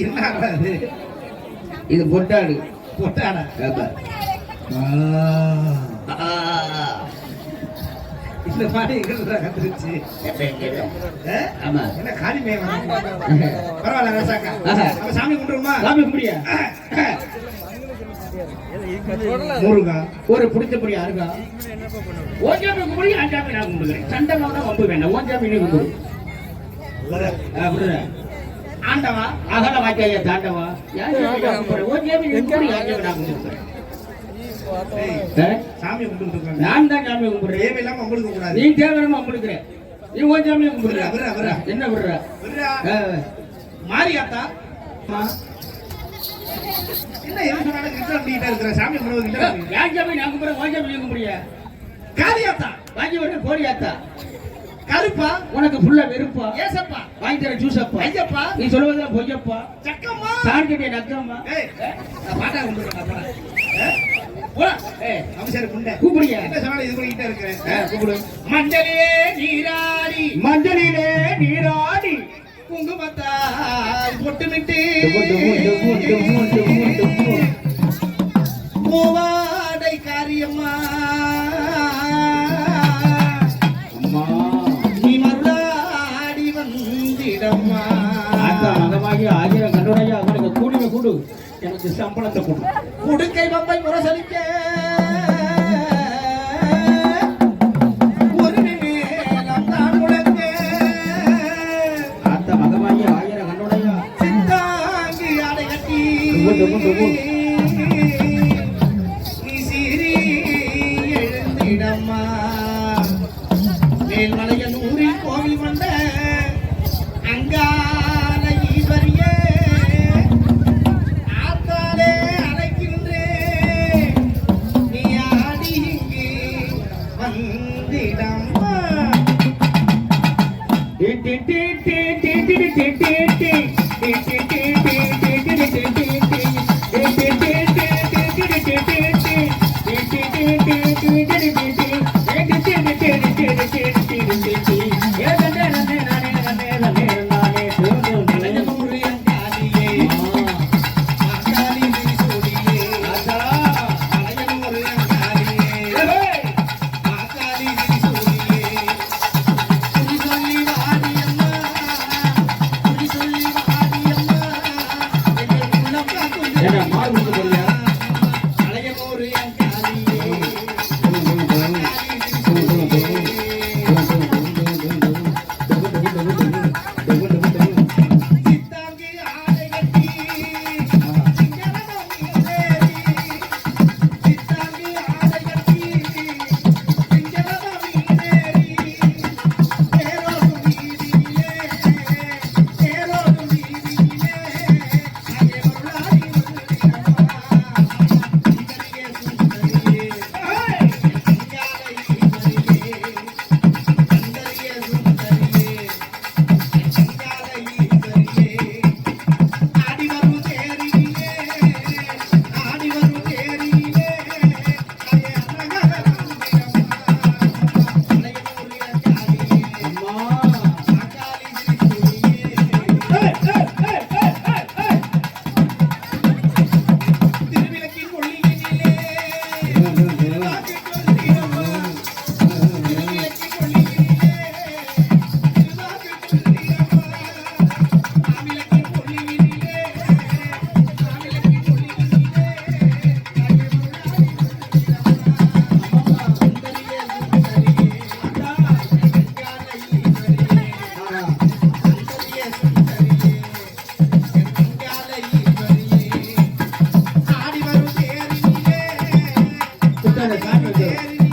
என்ன இது? பொட்டாடு. பொட்டாடா? இந்த பாடி கத்துருச்சு பரவாயில்ல ரசாக்கா சாமி கும்பிடுமா சாமி கும்பிடியா முருகா. ஒரு பிடிச்சபடி அருகா. ஓஞ்சாமி கும்பிடி ஆஞ்சாமி நான் கும்பிடுறேன் சண்டை தான் வம்பு வேண்டாம். ஓஞ்சாமி நீ கும்பிடு. ஆண்டவா அகல வாக்கிய தாண்டவா சாமி நான் தான் சாமி கும்பிடுறேன் தேவையில்லாம நீ தேவையில்லாம கும்பிடுக்கிற நீ உன் சாமியை கும்பிடுற விடுற விடுற என்ன விடுற மாரியாத்தா என்ன எது சொன்னாலும் சாமி கும்பிடுவது ஏன் சாமி நான் கும்பிடுறேன் உன் சாமி கும்பிடுறியா காளியாத்தா கருப்பா? உனக்கு ஃபுல்லா வெறுப்பா? ஏசப்பா. வாங்கி தர ஜூஸப்பா? ஐயப்பா. நீ சொல்லுவதா பொய்யப்பா? சக்கம்மா தாண்டிய நக்கம்மா பாட்டா கொண்டு மஞ்சளிலே நீராடி. மஞ்சளிலே நீராடி. குங்குமத்தால் பொட்டுமிட்டு. மூவாடை காரியம்மா. எனக்கு சம்பளத்தை கொடு. குடுக்கை பம்பை முரசலிக்க ஆத்த மகமாயி I'm Daniel, Daniel.